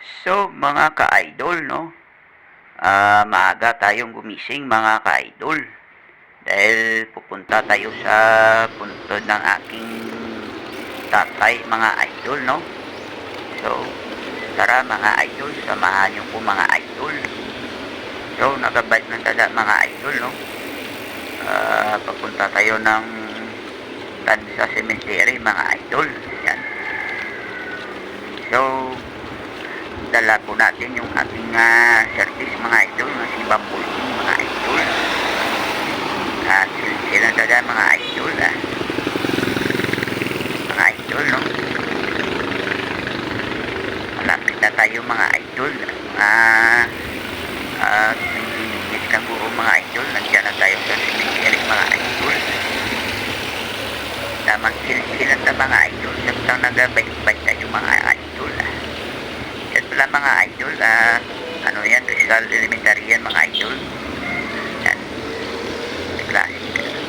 So, mga ka-idol, no? Ah, maaga tayong gumising, mga ka-idol. Dahil pupunta tayo sa puntod ng aking tatay, mga idol, no? So, tara mga idol, samahan niyo po mga idol. So, nakabike ng tada mga idol, no? Ah, papunta tayo ng Tansa Cemetery, mga idol. Yan. So, dala po natin yung ating ah, service mga idol, na si Bumblebee mga idol. At sila talaga mga idol ah. Mga idol no. Malapit na tayo mga idol. Mga uh, 20 minutes lang po mga idol. Nandiyan na tayo sa cemetery mga idol. Tamang sila sa mga idol. Saktang nagabike-bike tayo mga idol ah. Yan pala mga idol, ah, ano yan, Rizal Elementary yan mga idol. Yan. May klase,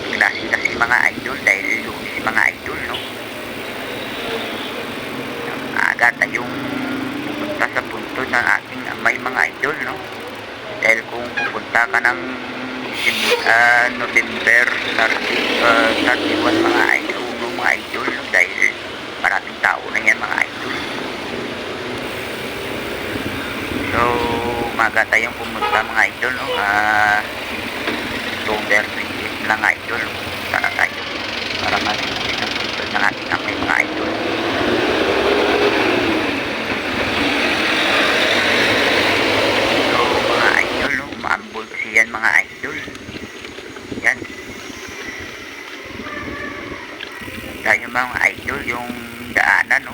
may klase kasi mga idol dahil lumis mga idol, no? Aga tayong pupunta sa punto ng ating amay mga idol, no? Dahil kung pupunta ka ng ah, November 30, ah, 31 mga idol, mga idol, no? Dahil maraming tao na yan mga idol. So, maga tayong pumunta mga idol, no? Ah, October 28 lang idol, no? Punta na tayo para mag-iis ang punto ng ating amay mga idol. So, mga idol, no? Maambol kasi yan mga idol. Yan. Tayo mga idol, yung daanan, no?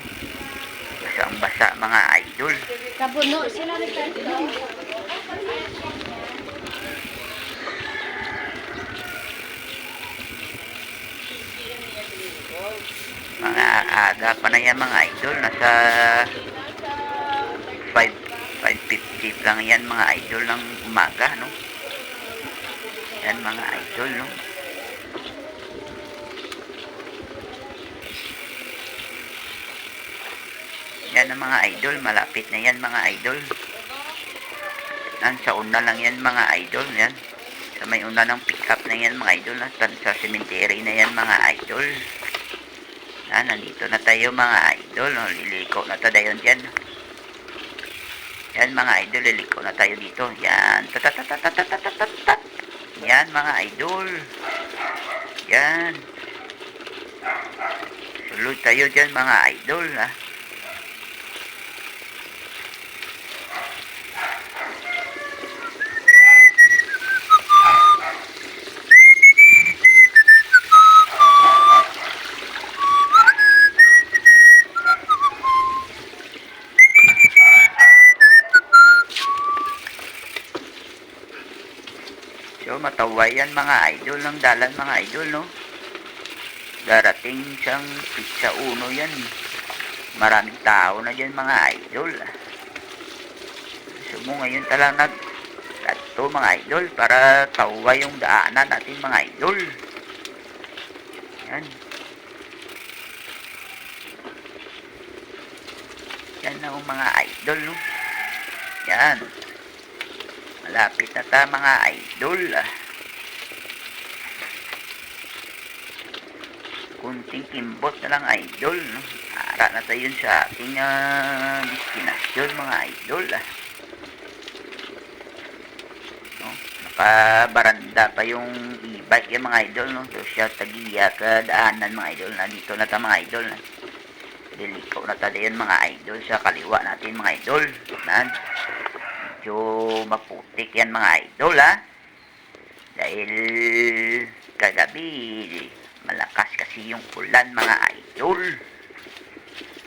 Basang-basa mga idol. Kabuno sila ni Kanto. mga aga pa na yan mga idol. Nasa 5 5.50 lang yan mga idol ng umaga no? Yan mga idol no? Yan ang mga idol malapit na yan mga idol. Nasa una lang yan mga idol yan. Sa may una ng pick up na yan mga idol na sa cemetery na yan mga idol Ah, nandito na tayo mga idol. No? Liliko na tayo dyan. Yan mga idol, liliko na tayo dito. Yan. Tatatatatatatatat. Yan mga idol. Yan. Sulod tayo dyan mga idol. Ha? So, mataway yan mga idol ng dalan mga idol, no? Darating siyang pizza uno yan. Maraming tao na dyan mga idol. So, mo ngayon talang nag kadto mga idol para taway yung daanan natin mga idol. Yan. Yan na ang mga idol, no? Yan. Malapit na ta mga idol. Kunting kimbot na lang idol. No? Ara na tayo sa ating ah, destinasyon mga idol. No? Nakabaranda pa yung e-bike yung mga idol. No? So siya tagiya ka daanan mga idol. Nandito na ta mga idol. Na. Liliko na tayo yun mga idol sa kaliwa natin mga idol. Nan medyo maputik yan mga idol ha? Dahil kagabi malakas kasi yung ulan mga idol.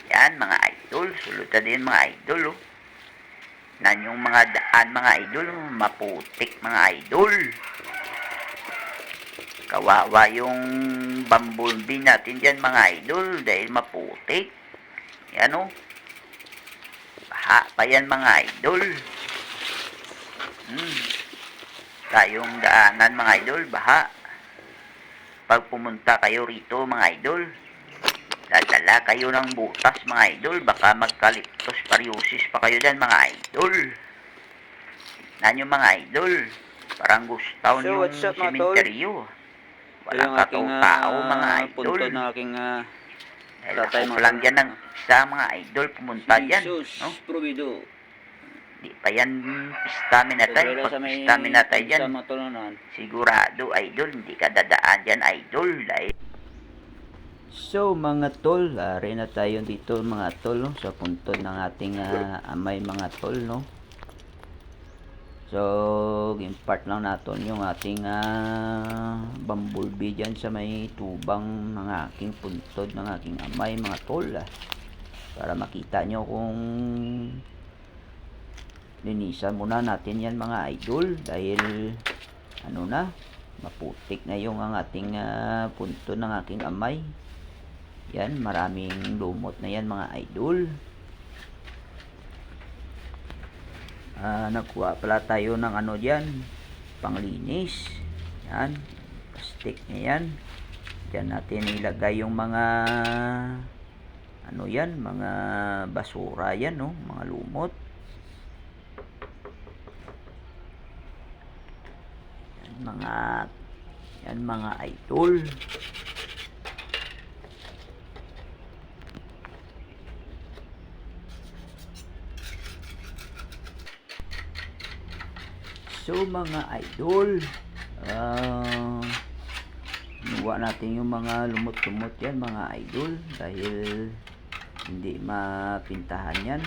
Yan mga idol na din mga idol oh. nan yung mga daan mga idol maputik mga idol. Kawawa yung bumblebee natin dyan mga idol dahil maputik. Yan oh. Baha pa yan mga idol Hmm. Tayong daanan mga idol, baha. Pag pumunta kayo rito mga idol, dadala kayo ng butas mga idol, baka magkalip leptospirosis pa kayo dyan mga idol. Na nyo mga idol. Parang gustaw So, yung what's up, mga tol? sementeryo. Ito Wala yung ka aking tao ah, mga idol. punto ng aking uh, Dahil ako lang dyan ng isa mga idol pumunta dyan. Jesus No? Provido. Di pa yan stamina tayo. Pag may stamina tayo dyan, mga sigurado idol, hindi ka dadaan dyan idol. Dahil So mga tol, ari na tayo dito mga tol no, sa punto ng ating ah, amay mga tol no. So, impart lang natin yung ating ah, bumblebee dyan sa may tubang ng aking puntod ng aking amay mga tol ah. Para makita nyo kung linisan muna natin yan mga idol dahil ano na maputik na yung ang ating ah, punto ng aking amay yan, maraming lumot na yan mga idol. Ah, nagkuha pala tayo ng ano diyan, panglinis. Yan, plastic na yan. Diyan natin ilagay yung mga ano yan, mga basura yan, no? mga lumot. Mga yan mga idol. So mga idol, ah Nuwa natin yung mga lumot-lumot yan mga idol dahil hindi mapintahan yan.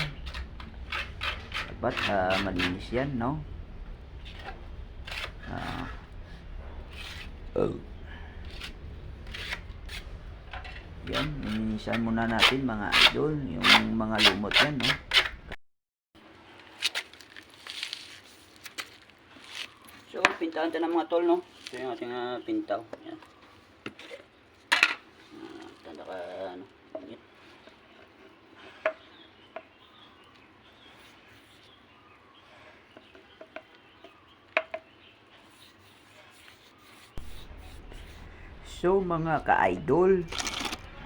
Dapat ah, malinis yan, no? Ah. Oh. Yan, linisan muna natin mga idol yung mga lumot yan, no? So, pintahan tayo ng mga tol, no? Ito yung ating uh, pintaw. Yan. Uh, tanda ka, ano. Yan. So, mga ka-idol,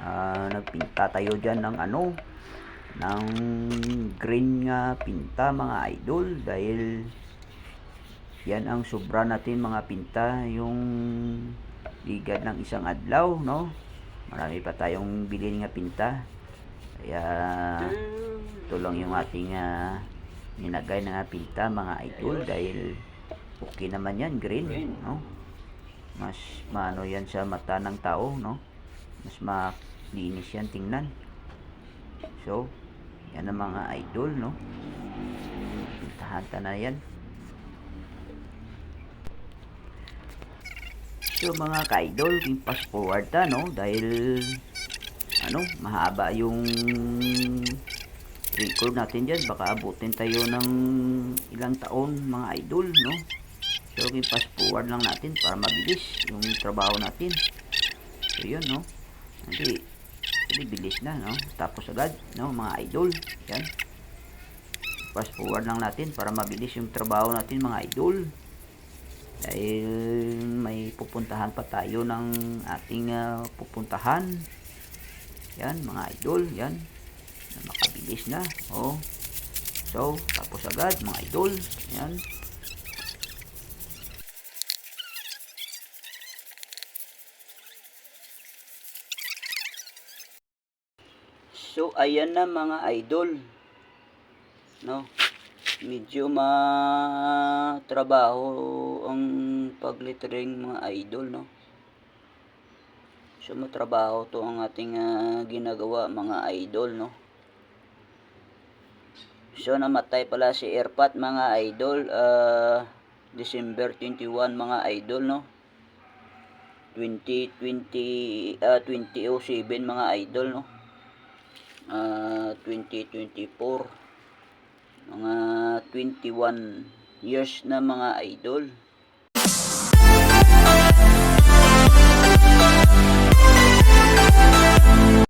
ah, nagpinta tayo dyan ng ano, ng green nga pinta mga idol dahil yan ang sobra natin mga pinta yung ligad ng isang adlaw no? Marami pa tayong bilhin nga pinta. Kaya ito lang yung ating uh, ninagay na nga pinta mga idol dahil okay naman yan green no mas maano yan sa mata ng tao no mas malinis yan tingnan so yan ang mga idol no pintahan ta na yan So mga ka-idol, fast forward ta, no? Dahil, ano, mahaba yung record natin dyan. Baka abutin tayo ng ilang taon, mga idol, no? So, yung fast forward lang natin para mabilis yung trabaho natin. So, yun, no? Hindi, hindi bilis na, no? Tapos agad, no, mga idol. Yan. Fast forward lang natin para mabilis yung trabaho natin, mga idol dahil may pupuntahan pa tayo ng ating ah, pupuntahan yan mga idol yan na makabilis na oh so tapos agad mga idol yan so ayan na mga idol. No? Medyo matrabaho ang paglittering mga idol no? So matrabaho to ang ating ah, ginagawa mga idol no? So namatay pala si Airpat mga idol ah, December 21 mga idol no? 2020 ah 2007 mga idol no ah 2024 mga 21 years na mga idol